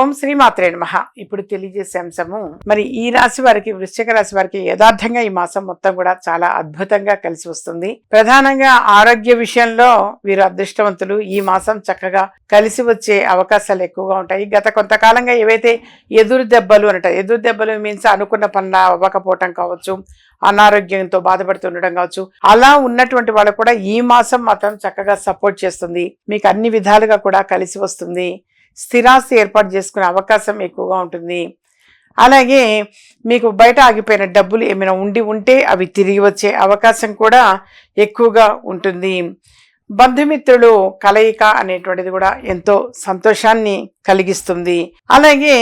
ఓం శ్రీ మాత్రే నమః. ఇప్పుడు తెలియజేసే అంశము మరి ఈ రాశి వారికి వృశ్చిక రాశి వారికి యథార్థంగా ఈ మాసం మొత్తం కూడా చాలా అద్భుతంగా కలిసి వస్తుంది. ప్రధానంగా ఆరోగ్య విషయంలో వీరు అదృష్టవంతులు. ఈ మాసం చక్కగా కలిసి వచ్చే అవకాశాలు ఎక్కువగా ఉంటాయి. గత కొంతకాలంగా ఏవైతే ఎదురు దెబ్బలు అనట ఎదురు దెబ్బలు మీన్స్ అనుకున్న పనుల అవ్వకపోవటం కావచ్చు అనారోగ్యంతో బాధపడుతుండడం కావచ్చు అలా ఉన్నటువంటి వాళ్ళు కూడా ఈ మాసం మాత్రం చక్కగా సపోర్ట్ చేస్తుంది. మీకు అన్ని విధాలుగా కూడా కలిసి వస్తుంది. స్థిరాస్తి ఏర్పాటు చేసుకునే అవకాశం ఎక్కువగా ఉంటుంది. అలాగే మీకు బయట ఆగిపోయిన డబ్బులు ఏమైనా ఉండి ఉంటే అవి తిరిగి వచ్చే అవకాశం కూడా ఎక్కువగా ఉంటుంది. బంధుమిత్రులు కలయిక అనేటువంటిది కూడా ఎంతో సంతోషాన్ని కలిగిస్తుంది. అలాగే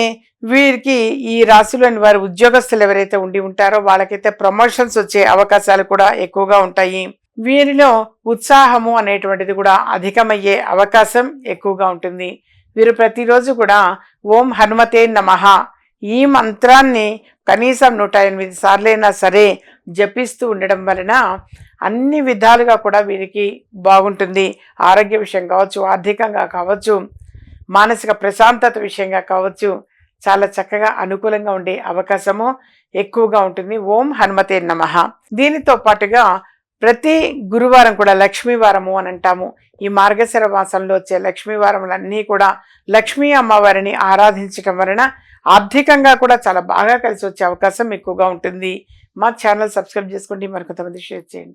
వీరికి ఈ రాశిలోని వారి ఉద్యోగస్తులు ఎవరైతే ఉండి ఉంటారో వాళ్ళకైతే ప్రమోషన్స్ వచ్చే అవకాశాలు కూడా ఎక్కువగా ఉంటాయి. వీరిలో ఉత్సాహము అనేటువంటిది కూడా అధికమయ్యే అవకాశం ఎక్కువగా ఉంటుంది. వీరు ప్రతిరోజు కూడా ఓం హనుమతే నమః. ఈ మంత్రాన్ని కనీసం నూట ఎనిమిది సార్లైనా సరే జపిస్తూ ఉండడం వలన అన్ని విధాలుగా కూడా వీరికి బాగుంటుంది. ఆరోగ్య విషయం కావచ్చు ఆర్థికంగా కావచ్చు మానసిక ప్రశాంతత విషయంగా కావచ్చు చాలా చక్కగా అనుకూలంగా ఉండే అవకాశము ఎక్కువగా ఉంటుంది. ఓం హనుమతే నమః. దీనితో పాటుగా ప్రతి గురువారం కూడా లక్ష్మీవారము అని అంటాము. ఈ మార్గశిర మాసంలో వచ్చే లక్ష్మీవారములన్నీ కూడా లక్ష్మీ అమ్మవారిని ఆరాధించటం వలన ఆర్థికంగా కూడా చాలా బాగా కలిసి వచ్చే అవకాశం ఎక్కువగా ఉంటుంది. మా ఛానల్ సబ్స్క్రైబ్ చేసుకోండి. మరికొంతమంది షేర్ చేయండి.